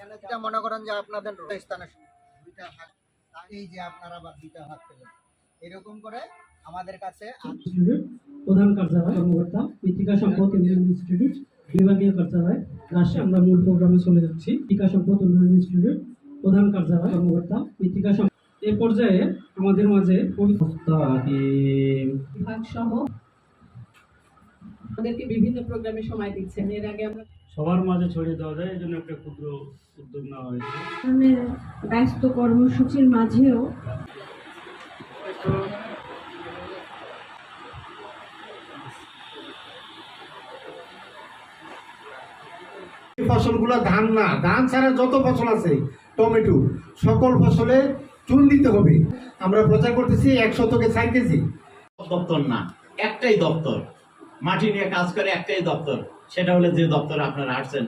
এখানে যেটা মনে করেন যে আপনাদের স্থানে দুইটা ভাগ এই যে আপনারা আবার দুইটা ভাগ পেলেন। এরকম করে আমাদের কাছে প্রধান কার্যালয় কর্মকর্তা মৃত্তিকা সম্পদ উন্নয়ন ইনস্টিটিউট বিভাগীয় কার্যালয় রাজশাহী আমরা মূল প্রোগ্রামে চলে যাচ্ছি। মৃত্তিকা সম্পদ উন্নয়ন ইনস্টিটিউট প্রধান কার্যালয় কর্মকর্তা মৃত্তিকা সম্পদ। এ পর্যায়ে আমাদের মাঝে বিভাগ সহ আমাদেরকে বিভিন্ন প্রোগ্রামে সময় দিচ্ছেন। এর আগে আমরা সবার মাঝে ছড়িয়ে দেওয়া যায় এই জন্য একটা ক্ষুদ্র উদ্যোগ নেওয়া হয়েছে। ধরনের ব্যস্ত কর্মসূচির মাঝেও এই ফসলগুলো ধান না। ধান ছাড়া যত ফসল আছে টমেটো সকল ফসলে চুন দিতে হবে। আমরা প্রচার করতেছি এক শতকে চার কেজি। দপ্তর না একটাই দপ্তর। মাটি নিয়ে কাজ করে একটাই দপ্তর সেটা হলো যে দপ্তর আপনারা আসছেন।